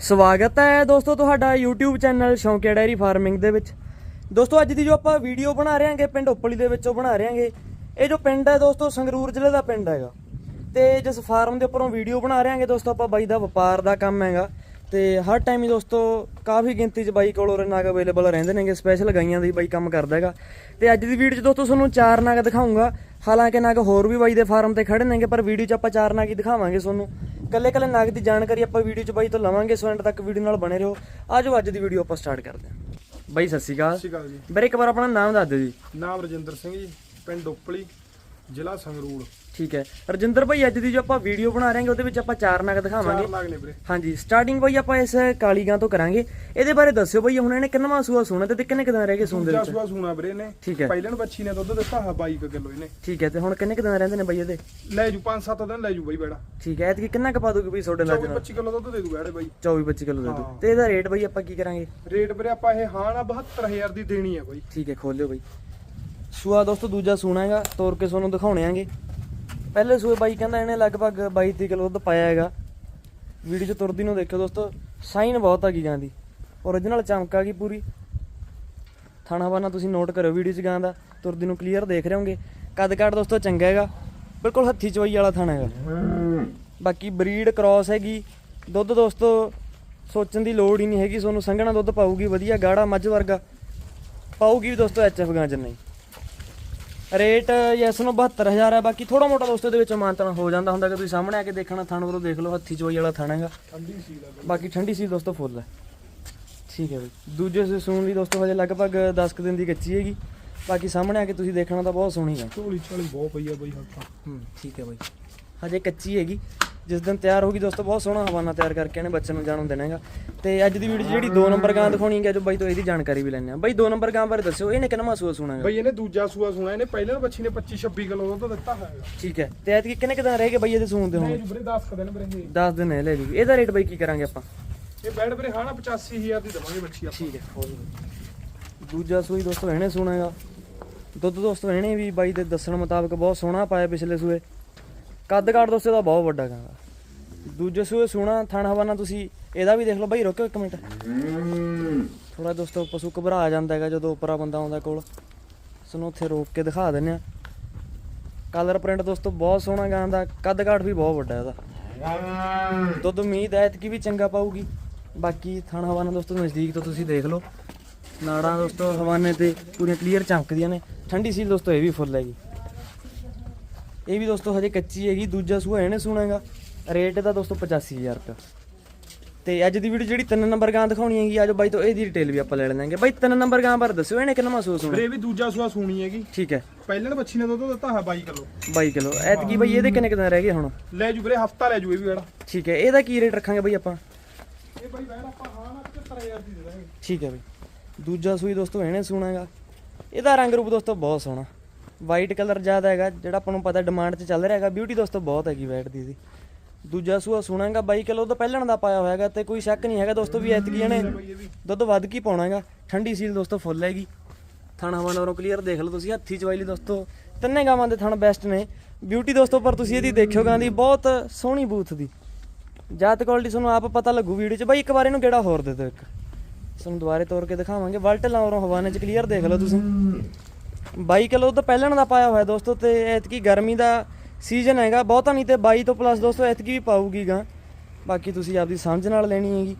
ਸਵਾਗਤ ਹੈ ਦੋਸਤੋ ਤੁਹਾਡਾ YouTube ਚੈਨਲ ਸ਼ੌਂਕਿਆ ਡੈਰੀ ਫਾਰਮਿੰਗ ਦੇ ਵਿੱਚ। ਦੋਸਤੋ ਅੱਜ ਦੀ ਜੋ ਆਪਾਂ ਵੀਡੀਓ ਬਣਾ ਰਹੇ ਹਾਂਗੇ ਪਿੰਡ ਓਪਲੀ ਦੇ ਵਿੱਚੋਂ ਬਣਾ ਰਹੇ ਹਾਂਗੇ ਇਹ ਜੋ ਪਿੰਡ ਹੈ ਦੋਸਤੋ, ਸੰਗਰੂਰ ਜ਼ਿਲ੍ਹੇ ਦਾ ਪਿੰਡ ਹੈਗਾ। ਤੇ ਜਿਸ ਫਾਰਮ ਦੇ ਉੱਪਰੋਂ ਵੀਡੀਓ ਬਣਾ ਰਹੇ ਹਾਂਗੇ ਦੋਸਤੋ ਆਪਾਂ, ਬਾਈ ਦਾ ਵਪਾਰ ਦਾ ਕੰਮ ਹੈਗਾ। ਤੇ ਹਰ ਟਾਈਮ ਹੀ ਦੋਸਤੋ ਕਾਫੀ ਗਿਣਤੀ 'ਚ ਬਾਈ ਕੋਲ ਉਰੇ ਨਾਗ ਅਵੇਲੇਬਲ ਰਹਿੰਦੇ ਨੇਗੇ ਸਪੈਸ਼ਲ ਗਾਈਆਂ ਦੀ ਬਾਈ ਕੰਮ ਕਰਦਾ ਹੈਗਾ। ਤੇ ਅੱਜ ਦੀ ਵੀਡੀਓ 'ਚ ਦੋਸਤੋ ਤੁਹਾਨੂੰ ਚਾਰ ਨਾਗ ਦਿਖਾਉਂਗਾ। ਹਾਲਾਂਕਿ ਨਾਗ ਹੋਰ ਵੀ ਬਾਈ ਦੇ ਫਾਰਮ ਤੇ ਖੜੇ ਨੇਗੇ ਪਰ ਵੀਡੀਓ 'ਚ ਆਪਾਂ ਚਾਰ ਨਾਗ ਹੀ ਦਿਖਾਵਾਂਗੇ ਤੁਹਾਨੂੰ। ਕੱਲੇ ਕੱਲੇ ਨਾਗ ਦੀ ਜਾਣਕਾਰੀ ਆਪਾਂ ਵੀਡੀਓ 'ਚ ਬਾਈ ਤੋਂ ਲਵਾਂਗੇ ਸੋ ਐਂਡ ਤੱਕ ਵੀਡੀਓ ਨਾਲ ਬਣੇ ਰਹੋ। ਆਜੋ ਅੱਜ ਦੀ ਵੀਡੀਓ ਆਪਾਂ ਸਟਾਰਟ ਕਰਦੇ ਹਾਂ। ਬਾਈ ਸਤਿ ਸ਼੍ਰੀ ਅਕਾਲ। ਸਤਿ ਸ਼੍ਰੀ ਅਕਾਲ ਜੀ। ਵੀਰੇ ਇੱਕ ਵਾਰ ਆਪਣਾ ਨਾਮ ਦੱਸ ਦਿਓ ਜੀ। ਨਾਮ ਰਜਿੰਦਰ ਸਿੰਘ ਜੀ ਪਿੰਡ ਉਪਲੀ। ਜ਼ਿਲ੍ਹਾ ਸੰਗਰੂਰ। ਠੀਕ ਹੈ। ਰਜਿੰਦਰ ਭਾਈ ਅੱਜ ਦੀ ਜੋ ਆਪਾਂ ਵੀਡੀਓ ਬਣਾ ਰਹੇ ਹਾਂਗੇ ਉਹਦੇ ਵਿੱਚ ਆਪਾਂ ਚਾਰ ਨਾਗ ਦਿਖਾਵਾਂਗੇ। ਚਾਰ ਲਾਗ ਨੇ ਵੀਰੇ। ਹਾਂਜੀ ਸਟਾਰਟਿੰਗ ਬਾਈ ਆਪਾਂ ਇਸ ਕਾਲੀ ਗਾਂ ਤੋਂ ਕਰਾਂਗੇ। ਇਹਦੇ ਬਾਰੇ ਦੱਸਿਓ ਬਾਈ ਹੁਣ ਇਹਨੇ ਕਿੰਨਵਾਂ ਸੂਆ ਸੋਣਾ ਤੇ ਕਿੰਨੇ ਕਿਦਾਂ ਰਹਿ ਗਏ ਸੂਣ ਦੇ ਵਿੱਚ? ਸੂਆ ਸੂਣਾ ਵੀਰੇ ਨੇ ਠੀਕ ਹੈ। ਪਹਿਲੇ ਬੱਚੀ ਨੇ ਦੁੱਧ ਦਿੱਤਾ ਹੈ 22 ਕੁ ਕਿਲੋ ਇਹਨੇ। ਠੀਕ ਹੈ ਤੇ ਹੁਣ ਕਿੰਨੇ ਕਿਦਾਂ ਰਹਿੰਦੇ ਨੇ ਬਾਈ ਇਹਦੇ? ਲੈ ਜੂ 5-7 ਦਿਨ ਲੈ ਜੂ ਬਾਈ ਬੇੜਾ। ਠੀਕ ਹੈ ਐਤਕੀ ਕਿੰਨਾ ਕਪਾ ਦੋਗੇ ਬਾਈ ਤੁਹਾਡੇ ਨਾਲ 24 ਕਿਲੋ ਦੁੱਧ ਦੇ ਦੂ ਬੇੜੇ ਬਾਈ। 24 25 ਕਿਲੋ ਦੇ ਦੋ ਹਾਂ। ਤੇ ਇਹਦਾ ਰੇਟ ਬਾਈ ਆਪਾਂ ਕੀ ਕਰਾਂਗੇ? ਰੇਟ ਵੀਰੇ ਆਪਾਂ ਇਹ ਹਾਂ ਨਾ 72000 ਦੀ ਦੇਣੀ ਹੈ ਬਾਈ। ਠੀਕ ਹੈ ਖੋਲਿਓ ਬਾਈ। ਸੂਆ ਦੋਸਤੋ, ਦੂਜਾ ਸੂਣਾ ਹੈਗਾ ਤੋੜ ਕੇ ਤੁਹਾਨੂੰ ਦਿਖਾਉਣੇ ਆਂਗੇ। ਪਹਿਲੇ ਸੂਏ ਬਾਈ ਕਹਿੰਦਾ ਇਹਨੇ ਲਗਭਗ 22 30 ਕਿਲੋ ਦੁੱਧ ਪਾਇਆ ਹੈਗਾ। ਵੀਡੀਓ 'ਚ ਤੁਰਦੀ ਨੂੰ ਦੇਖਿਓ ਦੋਸਤੋ, ਸਾਈਨ ਬਹੁਤ ਆ ਗਈ ਗਾਂ ਦੀ। ਓਰੀਜਨਲ ਚਮਕ ਆ ਗਈ ਪੂਰੀ। ਥਾਣਾ ਬਾਨਾ ਤੁਸੀਂ ਨੋਟ ਕਰਿਓ ਵੀਡੀਓ 'ਚ ਗਾਂ ਦਾ, ਤੁਰਦੀ ਨੂੰ ਕਲੀਅਰ ਦੇਖ ਰਹੇ ਹੋਗੇ ਕੱਦ ਕਾਠ ਦੋਸਤੋ ਚੰਗਾ ਹੈਗਾ, ਬਿਲਕੁਲ ਹੱਥੀ ਚਵਾਈ ਵਾਲਾ ਥਾਣਾ ਹੈਗਾ। ਬਾਕੀ ਬਰੀਡ ਕ੍ਰਾਸ ਹੈਗੀ। ਦੁੱਧ ਦੋਸਤੋ, ਸੋਚਣ ਦੀ ਲੋੜ ਹੀ ਨਹੀਂ ਹੈਗੀ ਤੁਹਾਨੂੰ ਸੰਘਣਾ ਦੁੱਧ ਪਾਊਗੀ, ਵਧੀਆ ਗਾੜਾ ਮੱਝ ਵਰਗਾ। ਪਾਊਗੀ ਵੀ ਦੋਸਤੋ ਐਚਐਫ ਗਾਂ ਚ ਨਹੀਂ। ਰੇਟ ਯੈਸ ਨੂੰ 72000 ਹੈ ਬਾਕੀ ਥੋੜਾ ਮੋਟਾ ਦੋਸਤੋ ਦੇ ਵਿੱਚ ਮਾਨਤਨ ਹੋ ਜਾਂਦਾ ਹੁੰਦਾ ਕਿ ਤੁਸੀਂ ਸਾਹਮਣੇ ਆ ਕੇ ਦੇਖਣਾ ਥਣ ਵਰੋ ਦੇਖ ਲਓ ਹੱਥੀ ਚੋਈ ਵਾਲਾ ਥਣ ਹੈਗਾ। ਠੰਡੀ ਸੀ ਲੱਗ ਬਾਕੀ ਠੰਡੀ ਸੀ ਦੋਸਤੋ ਫੁੱਲ ਹੈ। ਠੀਕ ਹੈ ਬਈ। ਦੂਜੇ ਸੂਨ ਦੀ ਦੋਸਤੋ ਹਜੇ ਲਗਭਗ 10 ਕੁ ਦਿਨ ਦੀ ਕੱਚੀ ਹੈਗੀ। ਬਾਕੀ ਸਾਹਮਣੇ ਆ ਕੇ ਤੁਸੀਂ ਦੇਖਣਾ ਤਾਂ ਬਹੁਤ ਸੋਹਣੀ ਹੈ। ਝੋਲੀ ਝਾਲੀ ਬਹੁਤ ਪਈ ਆ ਬਾਈ ਹੱਥਾਂ ਹੂੰ ਠੀਕ ਹੈ ਬਾਈ। ਹਜੇ ਕੱਚੀ ਹੈਗੀ। ਜਿਸ ਦਿਨ ਤਿਆਰ ਹੋਗੀ ਦੋਸਤੋ ਬਹੁਤ ਸੋਹਣਾ ਹਵਾਨਾ ਤਿਆਰ ਕਰਕੇ ਇਹਨੇ ਬੱਚੇ ਨੂੰ ਜਾਣੂ ਦੇਣਾ ਹੈਗਾ। ਤੇ ਅੱਜ ਦੀ ਵੀਡੀਓ ਜਿਹੜੀ 2 ਨੰਬਰ ਗਾਂ ਦਿਖਾਉਣੀ ਹੈ ਜੋ ਬਾਈ ਤੋਂ ਇਹਦੀ ਜਾਣਕਾਰੀ ਵੀ ਲੈਣੇ ਆ ਬਾਈ 2 ਨੰਬਰ ਗਾਂ ਬਾਰੇ ਦੱਸਿਓ ਇਹਨੇ ਕਿੰਨਾ ਮਹਸੂਸ ਸੁਣਾ ਬਾਈ ਇਹਨੇ ਦੂਜਾ ਸੂਆ ਸੂਣਾ ਇਹਨੇ ਪਹਿਲੇ ਬੱਚੀ ਨੇ 25 26 ਕਿਲੋ ਦੁੱਧ ਦਿੱਤਾ ਹੈ ਠੀਕ ਹੈ ਤੇ ਐਤਕੀ ਕਿੰਨੇ ਕਿਦਾਂ ਰਹਿ ਗਏ ਬਾਈ ਇਹਦੇ ਸੂਣ ਦੇ ਹੁਣ? ਜੂ ਵੀਰੇ 10 ਕੁ ਦਿਨ ਵੀਰੇ ਇਹ। 10 ਦਿਨ ਹੈ ਲੈ ਜੀ। ਇਹਦਾ ਰੇਟ ਬਾਈ ਕੀ ਕਰਾਂਗੇ ਆਪਾਂ? ਇਹ ਬੈਡ ਵੀਰੇ ਹਾਂ ਨਾ 85000 ਦੀ ਦਵਾਂਗੇ ਬੱਚੀ ਆਪਾਂ। ਠੀਕ ਹੈ ਦੂਜਾ ਸੂਈ ਦੋਸਤੋ ਇਹਨੇ ਸੂਣਾ ਹੈਗਾ। ਦੁੱਧ ਦੋਸਤੋ ਇਹਨੇ ਵੀ ਬਾਈ ਦੇ ਦੱਸਣ ਮੁਤਾਬਕ ਬਹੁਤ ਸੋਹਣਾ ਪਾਇਆ ਪਿਛਲੇ ਸੂਏ। ਕੱਦ ਕਾਠ ਦੋਸਤੋ ਦਾ ਬਹੁਤ ਵੱਡਾ ਗਾ ਦੂਜੇ ਸੂਏ ਸੂਣਾ ਥਣ ਹਵਾਨਾ ਤੁਸੀਂ ਇਹਦਾ ਵੀ ਦੇਖ ਲਓ। ਬਾਈ, ਰੁਕਿਓ ਇੱਕ ਮਿੰਟ। ਥੋੜਾ ਦੋਸਤੋ, ਪਸ਼ੂ ਘਬਰਾ ਜਾਂਦਾ ਹੈਗਾ ਜਦੋਂ ਉੱਪਰਾ ਬੰਦਾ ਆਉਂਦਾ ਕੋਲ। ਸਾਨੂੰ ਉੱਥੇ ਰੋਕ ਕੇ ਦਿਖਾ ਦਿੰਨੇ ਆ। ਕਲਰ ਪ੍ਰਿੰਟ ਦੋਸਤੋ, ਬਹੁਤ ਸੋਹਣਾ ਗਾਂ ਦਾ ਕੱਦ ਕਾਠ ਵੀ ਬਹੁਤ ਵੱਡਾ ਇਹਦਾ। ਦੁੱਧ ਉਮੀਦ ਹੈ ਕਿ ਵੀ ਚੰਗਾ ਪਾਊਗੀ। ਬਾਕੀ ਥਣ ਹਵਾਨਾ ਦੋਸਤੋ, ਨਜ਼ਦੀਕ ਤੋਂ ਤੁਸੀਂ ਦੇਖ ਲਓ। ਨਾੜਾਂ ਦੋਸਤੋ, ਹਵਾਨੇ ਤੇ ਪੂਰੀਆਂ ਕਲੀਅਰ ਚਮਕਦੀਆਂ ਨੇ। ਠੰਡੀ ਸੀਲ ਦੋਸਤੋ, ਇਹ ਵੀ ਫੁੱਲ ਹੈਗੀ। ਇਹ ਵੀ ਦੋਸਤੋ ਹਜੇ ਕੱਚੀ ਹੈਗੀ ਦੂਜਾ ਸੂਆ ਇਹਨੇ ਸੁਣਾਗਾ। ਰੇਟ ਇਹਦਾ ਦੋਸਤੋ 85000 ਰੁਪਏ ਤੇ ਅੱਜ ਦੀ ਵੀਡੀਓ ਜਿਹੜੀ ਤਿੰਨ ਨੰਬਰ ਗਾਂ ਦਿਖਾਉਣੀ ਹੈਗੀ ਆਜੋ ਬਾਈ ਤੋਂ ਇਹਦੀ ਡਿਟੇਲ ਵੀ ਆਪਾਂ ਲੈ ਲੈਣਾਗੇ ਬਾਈ ਤਿੰਨ ਨੰਬਰ ਗਾਂ ਬਾਰੇ ਦੱਸਿਓ ਇਹਨੇ ਕਿੰਨਾ ਮਹਿਸੂਸ ਹੋਣਾ ਇਹ ਵੀ ਦੂਜਾ ਸੂਆ ਸੂਣੀ ਹੈਗੀ। ਠੀਕ ਹੈ। ਪਹਿਲੇ ਬੱਚੀ ਨੇ ਦੁੱਧ ਦਿੱਤਾ ਹੈ 22 ਕਿਲੋ। 22 ਕਿਲੋ। ਐਤਕੀ ਬਾਈ ਇਹਦੇ ਕਿੰਨੇ ਕਿਦਾਂ ਰਹਿ ਗਏ ਹੁਣ? ਲੈ ਜੂ ਵੀਰੇ ਹਫਤਾ ਲੈ ਜੂ ਇਹ ਵੀ ਬੈੜਾ ਠੀਕ ਹੈ ਇਹਦਾ ਕੀ ਰੇਟ ਰੱਖਾਂਗੇ ਬਾਈ ਆਪਾਂ? ਇਹ ਬਾਈ ਬੈੜ ਆਪਾਂ ਹਾਂ ਨਾ 75000 ਦੀ ਦੇ ਦਾਂਗੇ। ਠੀਕ ਹੈ ਬਈ। ਦੂਜਾ ਸੂਈ ਦੋਸਤੋ ਇਹਨੇ ਸੁਣਾਗਾ। ਇਹਦਾ ਰੰਗ ਰੂਪ ਦੋਸਤੋ ਬਹੁਤ ਸੋਹਣਾ। ਵਾਈਟ ਕਲਰ ਜ਼ਿਆਦਾ ਹੈਗਾ, ਜਿਹੜਾ ਆਪਾਂ ਨੂੰ ਪਤਾ ਡਿਮਾਂਡ 'ਚ ਚੱਲ ਰਿਹਾ ਹੈਗਾ ਬਿਊਟੀ ਦੋਸਤੋ ਬਹੁਤ ਹੈਗੀ ਵਾਈਟ ਦੀ ਇਹਦੀ ਦੂਜਾ ਸੂਆ ਸੁਣਾਗਾ 22 ਕਿਲੋ ਤਾਂ ਪਹਿਲਣ ਦਾ ਪਾਇਆ ਹੋਇਆ ਹੈਗਾ ਤੇ ਕੋਈ ਸ਼ੱਕ ਨਹੀਂ ਹੈਗਾ ਦੋਸਤੋ ਵੀ ਐਤਕੀ ਇਹਨੇ ਦੁੱਧ ਵੱਧ ਕੀ ਪਾਉਣਾ ਹੈਗਾ। ਠੰਡੀ ਸੀਲ ਦੋਸਤੋ ਫੁੱਲ ਹੈਗੀ। ਥਾਣਾ ਵਾਲੋਂ ਕਲੀਅਰ ਦੇਖ ਲਓ ਤੁਸੀਂ, ਹੱਥੀ ਚਵਾਈ ਲਈ ਦੋਸਤੋ। ਤਿੰਨੇ ਗਾਵਾਂ ਦੇ ਥਣ ਬੈਸਟ ਨੇ। ਬਿਊਟੀ ਦੋਸਤੋ, ਪਰ ਤੁਸੀਂ ਇਹਦੀ ਦੇਖਿਓ ਗਾਂ ਦੀ, ਬਹੁਤ ਸੋਹਣੀ ਬੂਥ ਦੀ। ਜਾਤ ਕੁਆਲਿਟੀ ਤੁਹਾਨੂੰ ਆਪ ਪਤਾ ਲੱਗੂ ਵੀਡੀਓ 'ਚ। ਬਾਈ, ਇੱਕ ਵਾਰ ਇਹਨੂੰ ਕਿਹੜਾ ਹੋਰ ਦੇ ਦਿਓ ਇੱਕ। ਤੁਹਾਨੂੰ ਦੁਬਾਰੇ ਤੋੜ ਕੇ ਦਿਖਾਵਾਂਗੇ। ਵਲਟ ਲਾਉਰੋਂ ਹਵਾਨੇ 'ਚ ਕਲੀਅਰ ਦੇਖ ਲਓ ਤੁਸੀਂ। 22 ਕਿਲੋ ਤਾਂ ਪਹਿਲਾਂ ਦਾ ਪਾਇਆ ਹੋਇਆ ਦੋਸਤੋ ਤੇ ਐਤਕੀ ਗਰਮੀ ਦਾ ਸੀਜ਼ਨ ਹੈਗਾ, ਬਹੁਤਾ ਨਹੀਂ ਤੇ 22 ਤੋਂ ਪਲੱਸ ਦੋਸਤੋ ਐਤਕੀ ਵੀ ਪਾਊਗੀ ਗਾ ਬਾਕੀ ਤੁਸੀਂ ਆਪਦੀ ਸਮਝ ਨਾਲ ਲੈਣੀ ਹੈਗੀ,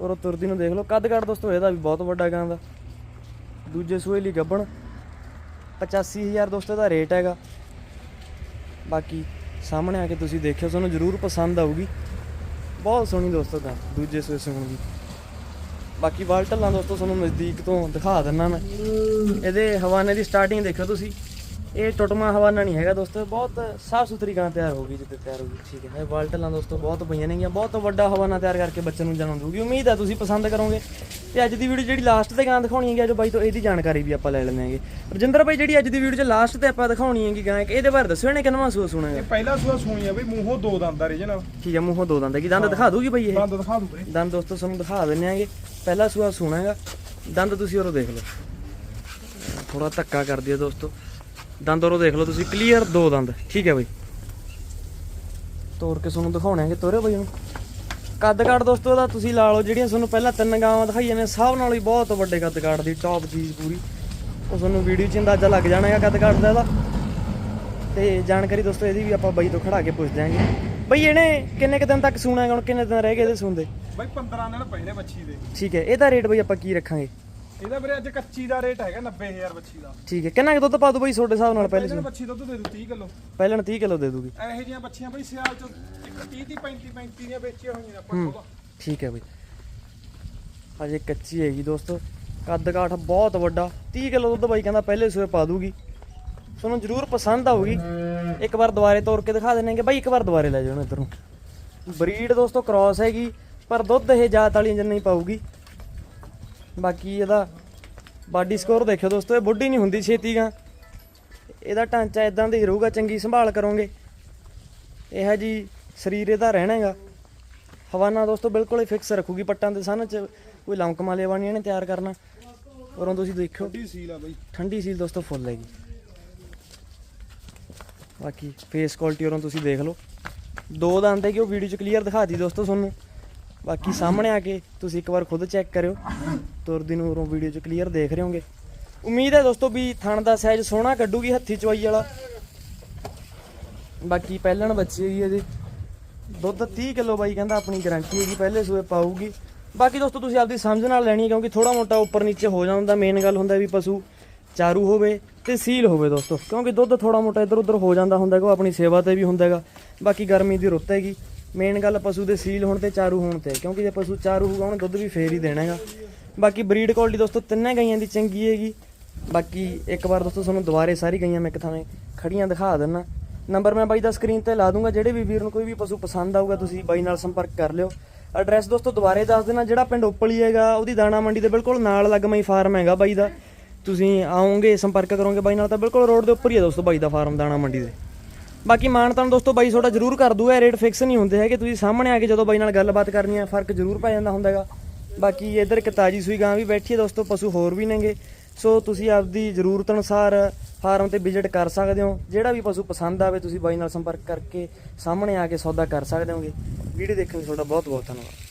ਔਰ ਉਹ ਤੁਰਦੀ ਨੂੰ ਦੇਖ ਲਓ। ਕੱਦ ਕੱਟ ਦੋਸਤੋ, ਇਹਦਾ ਵੀ ਬਹੁਤ ਵੱਡਾ ਗਾਂ ਦਾ। ਦੂਜੇ ਸੂਏ ਲਈ ਗੱਬਣ 85000 ਦੋਸਤੋ ਦਾ ਰੇਟ ਹੈਗਾ। ਬਾਕੀ ਸਾਹਮਣੇ ਆ ਕੇ ਤੁਸੀਂ ਦੇਖਿਓ, ਤੁਹਾਨੂੰ ਜ਼ਰੂਰ ਪਸੰਦ ਆਊਗੀ। ਬਹੁਤ ਸੋਹਣੀ ਦੋਸਤੋ ਗਾਂ, ਦੂਜੇ ਸੂਏ ਸੂਣ ਦੀ। ਬਾਕੀ ਵਾਲਟਲਾਂ ਦੋਸਤੋ ਤੁਹਾਨੂੰ ਨਜ਼ਦੀਕ ਤੋਂ ਦਿਖਾ ਦਿੰਨਾ ਮੈਂ। ਇਹਦੇ ਹਵਾਨੇ ਦੀ ਸਟਾਰਟਿੰਗ ਦੇਖੋ ਤੁਸੀਂ। ਇਹ ਟੁੱਟਮਾ ਹਵਾਨਾ ਨਹੀਂ ਹੈਗਾ ਦੋਸਤੋ ਬਹੁਤ ਸਾਫ਼ ਸੁਥਰੀ ਗਾਂ ਤਿਆਰ ਹੋ ਗਈ ਜਿੱਤੇ ਤਿਆਰ ਹੋ ਗਈ ਠੀਕ ਹੈ। ਇਹ ਵਾਲਟਲਾਂ ਦੋਸਤੋ ਬਹੁਤ ਪਈਆਂ ਨੇਗੀਆਂ ਬਹੁਤ ਵੱਡਾ ਹਵਾਨਾ ਤਿਆਰ ਕਰਕੇ ਬੱਚੇ ਨੂੰ ਜਨਮ ਦਊਗੀ ਉਮੀਦ ਹੈ ਤੁਸੀਂ ਪਸੰਦ ਕਰੋਗੇ। ਤੇ ਅੱਜ ਦੀ ਵੀਡੀਓ ਜਿਹੜੀ ਲਾਸਟ ਤੇ ਗਾਂ ਦਿਖਾਉਣੀ ਹੈਗੀ ਅੱਜ ਬਾਈ ਤੋਂ ਇਹਦੀ ਜਾਣਕਾਰੀ ਵੀ ਆਪਾਂ ਲੈ ਲੈਂਦੇ ਹਾਂਗੇ। ਰਜਿੰਦਰ ਬਾਈ ਜਿਹੜੀ ਅੱਜ ਦੀ ਵੀਡੀਓ 'ਚ ਲਾਸਟ ਤੇ ਆਪਾਂ ਦਿਖਾਉਣੀ ਹੈਗੀ ਗਾਂ ਇਹਦੇ ਬਾਰੇ ਦੱਸਿਓ ਇਹਨੇ ਕਿੰਨਾ ਮਹਿਸੂਸ ਇਹ ਹੋਣਾਗਾ ਪਹਿਲਾ ਸੂਆ ਸੂਣੀ ਆ ਬਈ ਮੂੰਹੋਂ ਦੋ ਦੰਦ ਆ ਰੀਜਨਲ ਠੀਕ ਹੈ ਮੂੰਹੋਂ ਦੋ ਦੰਦ ਹੈਗੀ ਦੰਦ ਦਿਖਾ ਦੂਗੀ ਬਾਈ ਇਹ? ਦੰਦ ਦਿਖਾ ਦੂ ਵੀਰੇ ਦੰਦ ਦੋਸਤੋ ਤੁਹਾਨੂੰ ਦਿਖਾ ਦਿੰਨੇ ਆਂਗੇ ਪਹਿਲਾ ਸੂਆ ਸੋਹਣਾ ਦੰਦ ਤੁਸੀਂ ਉਰੋਂ ਦੇਖ ਲਓ। ਥੋੜਾ ਧੱਕਾ ਕਰ ਦਿਓ ਦੋਸਤੋ। ਦੰਦ ਉਰੋਂ ਦੇਖ ਲਓ ਤੁਸੀਂ। ਕਲੀਅਰ ਦੋ ਦੰਦ। ਠੀਕ ਹੈ ਬਈ। ਤੋੜ ਕੇ ਤੁਹਾਨੂੰ ਦਿਖਾਉਣੇ ਆਂਗੇ ਤੋਰਿਓ ਬਈ ਨੂੰ ਕੱਦ ਕਾਠ ਦੋਸਤੋ, ਇਹਦਾ ਤੁਸੀਂ ਲਾ ਲਓ। ਜਿਹੜੀਆਂ ਤੁਹਾਨੂੰ ਪਹਿਲਾਂ ਤਿੰਨ ਗਾਵਾਂ ਦਿਖਾਈਆਂ ਨੇ, ਸਭ ਨਾਲੋਂ ਹੀ ਬਹੁਤ ਵੱਡੇ ਕੱਦ ਕਾਠ ਦੀ ਟੌਪ ਚੀਜ਼ ਪੂਰੀ। ਉਹ ਤੁਹਾਨੂੰ ਵੀਡੀਓ 'ਚ ਅੰਦਾਜ਼ਾ ਲੱਗ ਜਾਣਾ ਹੈਗਾ ਕੱਦ ਕਾਠ ਦਾ ਇਹਦਾ। ਤੇ ਜਾਣਕਾਰੀ ਦੋਸਤੋ ਇਹਦੀ ਵੀ ਆਪਾਂ ਬਾਈ ਤੋਂ ਖੜਾ ਕੇ ਪੁੱਛ ਦਿਆਂਗੇ ਬਈ ਇਹਨੇ ਕਿੰਨੇ ਕੁ ਦਿਨ ਤੱਕ ਸੂਣਾ ਹੁਣ ਕਿੰਨੇ ਦਿਨ ਰਹਿ ਗਏ ਇਹਦੇ ਸੂਣ ਦੇ? ਬਾਈ 15 ਦਿਨ ਪਏ ਨੇ ਬੱਚੀ ਦੇ। ਠੀਕ ਹੈ ਇਹਦਾ ਰੇਟ ਬਈ ਆਪਾਂ ਕੀ ਰੱਖਾਂਗੇ? ਇਹਦਾ ਵੀਰੇ ਅੱਜ ਕੱਚੀ ਦਾ ਰੇਟ ਹੈਗਾ 90000 ਬੱਚੀ ਦਾ। ਠੀਕ ਹੈ ਕਿੰਨਾ ਕੁ ਦੁੱਧ ਪਾ ਦੂ ਬਈ ਤੁਹਾਡੇ ਹਿਸਾਬ ਨਾਲ ਪਹਿਲੇ ਪਹਿਲਾਂ ਬੱਚੀ ਦੁੱਧ ਦੇ ਦੂ 30 ਕਿਲੋ। ਪਹਿਲਾਂ 30 ਕਿਲੋ ਦੇ ਦੂਗੀ ਇਹੋ ਜਿਹੀਆਂ ਬੱਚੀਆਂ ਬਈ ਸਿਆਲ ਚ ਇੱਕ 30 ਦੀ 35 35 ਦੀਆਂ ਵੇਚੀਆਂ ਹੋਈਆਂ ਨੇ ਆਪਾਂ। ਉਹਦਾ ਠੀਕ ਹੈ ਬਈ। ਅਜੇ ਕੱਚੀ ਹੈਗੀ ਦੋਸਤੋ ਕੱਦ ਕਾਠ ਬਹੁਤ ਵੱਡਾ। 30 ਕਿਲੋ ਦੁੱਧ ਬਾਈ ਕਹਿੰਦਾ ਪਹਿਲੇ ਸੂਏ ਪਾ ਦੂਗੀ ਤੁਹਾਨੂੰ ਜ਼ਰੂਰ ਪਸੰਦ ਆਊਗੀ। ਇੱਕ ਵਾਰ ਦੁਬਾਰੇ ਤੋੜ ਕੇ ਦਿਖਾ ਦਿੰਨੇਗੇ ਬਾਈ ਇੱਕ ਵਾਰ ਦੁਬਾਰੇ ਲੈ ਜਾਓ ਇਧਰ ਨੂੰ। ਬਰੀਡ ਦੋਸਤੋ ਕ੍ਰਾਸ ਹੈਗੀ। ਪਰ ਦੁੱਧ ਇਹ ਜਾਤ ਵਾਲੀ ਜਿੰਨਾ ਹੀ ਪਾਊਗੀ। ਬਾਕੀ ਇਹਦਾ ਬਾਡੀ ਸਕੋਰ ਦੇਖਿਓ ਦੋਸਤੋ ਇਹ ਬੁੱਢੀ ਨਹੀਂ ਹੁੰਦੀ ਛੇਤੀ ਗਾ ਇਹਦਾ ਢਾਂਚਾ ਇਦਾਂ ਦਾ ਹੀ ਰਹੂਗਾ ਚੰਗੀ ਸੰਭਾਲ ਕਰੋਗੇ। ਇਹ ਜੀ ਸਰੀਰ ਇਹਦਾ ਰਹਿਣਾ ਹੈਗਾ। ਹਵਾਨਾ ਦੋਸਤੋ ਬਿਲਕੁਲ ਹੀ ਫਿਕਸ ਰੱਖੂਗੀ ਪੱਟਾਂ ਦੇ ਸਨ ਚ ਕੋਈ ਲੰਕ ਮਾਲੇ ਵਾਣੀ ਇਹਨੇ ਤਿਆਰ ਕਰਨਾ। ਔਰੋਂ ਤੁਸੀਂ ਦੇਖਿਓ। ਛੋਟੀ ਸੀਲ ਆ ਬਈ। ਠੰਡੀ ਸੀਲ ਦੋਸਤੋ ਫੁੱਲ ਹੈਗੀ। ਬਾਕੀ ਫੇਸ ਕੁਆਲਿਟੀ ਔਰੋਂ ਤੁਸੀਂ ਦੇਖ ਲਓ। ਦੋ ਦੰਦ ਹੈਗੇ ਉਹ ਵੀਡੀਓ ਚ ਕਲੀਅਰ ਦਿਖਾਤੀ ਦੋਸਤੋ ਤੁਹਾਨੂੰ। ਬਾਕੀ ਸਾਹਮਣੇ ਆ ਕੇ ਤੁਸੀਂ ਇੱਕ ਵਾਰ ਖੁਦ ਚੈੱਕ ਕਰਿਓ। ਤੁਰਦੀ ਨੂੰ ਔਰੋਂ ਵੀਡੀਓ ਚ ਕਲੀਅਰ ਦੇਖ ਰਹੇ ਹੋਗੇ ਉਮੀਦ ਹੈ ਦੋਸਤੋ ਵੀ ਥਣ ਦਾ ਸਾਈਜ਼ ਸੋਹਣਾ ਕੱਢੂਗੀ ਹੱਥੀ ਚਵਾਈ ਵਾਲਾ। ਬਾਕੀ ਪਹਿਲਣ ਬੱਚੀ ਹੈਗੀ ਇਹਦੇ ਦੁੱਧ 30 ਕਿਲੋ ਬਾਈ ਕਹਿੰਦਾ ਆਪਣੀ ਗਾਰੰਟੀ ਹੈਗੀ, ਪਹਿਲੇ ਸੂਏ ਪਾਊਗੀ। ਬਾਕੀ ਦੋਸਤੋ ਤੁਸੀਂ ਆਪਦੀ ਸਮਝ ਨਾਲ ਲੈਣੀ ਹੈ, ਕਿਉਂਕਿ ਥੋੜਾ ਮੋਟਾ ਉੱਪਰ ਨੀਚੇ ਹੋ ਜਾਂਦਾ ਮੇਨ ਗੱਲ ਹੁੰਦਾ ਵੀ ਪਸ਼ੂ ਚਾਰੂ ਹੋਵੇ ਤੇ ਸੀਲ ਹੋਵੇ ਦੋਸਤੋ। ਕਿਉਂਕਿ ਦੁੱਧ ਥੋੜਾ ਮੋਟਾ ਇੱਧਰ ਉੱਧਰ ਹੋ ਜਾਂਦਾ ਹੁੰਦਾ ਹੈਗਾ, ਉਹ ਆਪਣੀ ਸੇਵਾ ਤੇ ਵੀ ਹੁੰਦਾ ਹੈਗਾ। ਬਾਕੀ ਗਰਮੀ ਦੀ ਰੁੱਤ ਹੈਗੀ। ਮੇਨ ਗੱਲ ਪਸ਼ੂ ਦੇ ਸੀਲ ਹੋਣ ਤੇ ਚਾਰੂ ਹੋਣ ਤੇ, ਕਿਉਂਕਿ ਜੇ ਪਸ਼ੂ ਚਾਰੂ ਹੋਊਗਾ, ਉਹਨੇ ਦੁੱਧ ਵੀ ਫੇਰ ਹੀ ਦੇਣਾ ਹੈਗਾ ਬਾਕੀ ਬਰੀਡ ਕੁਆਲਿਟੀ ਦੋਸਤੋ, ਤਿੰਨੇ ਗਾਈਆਂ ਦੀ ਚੰਗੀ ਹੈਗੀ। ਬਾਕੀ ਇੱਕ ਵਾਰ ਦੋਸਤੋ, ਤੁਹਾਨੂੰ ਦੁਬਾਰੇ ਸਾਰੀ ਗਾਈਆਂ ਮੈਂ ਇੱਕ ਥਾਵੇਂ ਖੜੀਆਂ ਦਿਖਾ ਦਿੰਨਾ। ਨੰਬਰ ਮੈਂ ਬਾਈ ਦਾ ਸਕਰੀਨ ਤੇ ਲਾ ਦੂੰਗਾ, ਜਿਹੜੇ ਵੀ ਵੀਰ ਨੂੰ ਕੋਈ ਵੀ ਪਸ਼ੂ ਪਸੰਦ ਆਊਗਾ, ਤੁਸੀਂ ਬਾਈ ਨਾਲ ਸੰਪਰਕ ਕਰ ਲਿਓ। ਐਡਰੈਸ ਦੋਸਤੋ, ਦੁਬਾਰੇ ਦੱਸ ਦੇਣਾ ਜਿਹੜਾ ਪਿੰਡ ਉਪਲੀ ਹੈਗਾ, ਉਹਦੀ ਦਾਣਾ ਮੰਡੀ ਦੇ ਬਿਲਕੁਲ ਨਾਲ ਲੱਗਮਾ ਹੀ ਫਾਰਮ ਹੈਗਾ ਬਾਈ ਦਾ। ਤੁਸੀਂ ਆਓਗੇ, ਸੰਪਰਕ ਕਰੋਗੇ ਬਾਈ ਨਾਲ, ਤਾਂ ਬਿਲਕੁਲ ਰੋਡ ਦੇ ਉੱਪਰ ਹੀ ਹੈ ਦੋਸਤੋ ਬਾਈ ਦਾ ਫਾਰਮ ਦਾਣਾ ਮੰਡੀ ਦੇ। ਬਾਕੀ ਮਾਨਤਾਨ ਦੋਸਤੋ ਬਾਈ ਤੁਹਾਡਾ ਜ਼ਰੂਰ ਕਰ ਦੂਗਾ ਰੇਟ ਫਿਕਸ ਨਹੀਂ ਹੁੰਦੇ ਹੈਗੇ। ਤੁਸੀਂ ਸਾਹਮਣੇ ਆ ਕੇ ਜਦੋਂ ਬਾਈ ਨਾਲ ਗੱਲਬਾਤ ਕਰਨੀ ਹੈ ਫ਼ਰਕ ਜ਼ਰੂਰ ਪੈ ਜਾਂਦਾ ਹੁੰਦਾ ਹੈਗਾ ਬਾਕੀ ਇੱਧਰ ਇੱਕ ਤਾਜੀ ਸੂਈ ਗਾਂ ਵੀ ਬੈਠੀ ਹੈ ਦੋਸਤੋ, ਪਸ਼ੂ ਹੋਰ ਵੀ ਨੇਗੇ। ਸੋ ਤੁਸੀਂ ਆਪਦੀ ਜ਼ਰੂਰਤ ਅਨੁਸਾਰ ਫਾਰਮ ਤੇ ਵਿਜ਼ਿਟ ਕਰ ਸਕਦੇ ਹੋ। ਜਿਹੜਾ ਵੀ ਪਸ਼ੂ ਪਸੰਦ ਆਵੇ, ਤੁਸੀਂ ਬਾਈ ਨਾਲ ਸੰਪਰਕ ਕਰਕੇ ਸਾਹਮਣੇ ਆ ਕੇ ਸੌਦਾ ਕਰ ਸਕਦੇ ਹੋਗੇ। ਵੀਡੀਓ ਦੇਖਣ ਲਈ ਤੁਹਾਡਾ ਬਹੁਤ ਬਹੁਤ ਧੰਨਵਾਦ।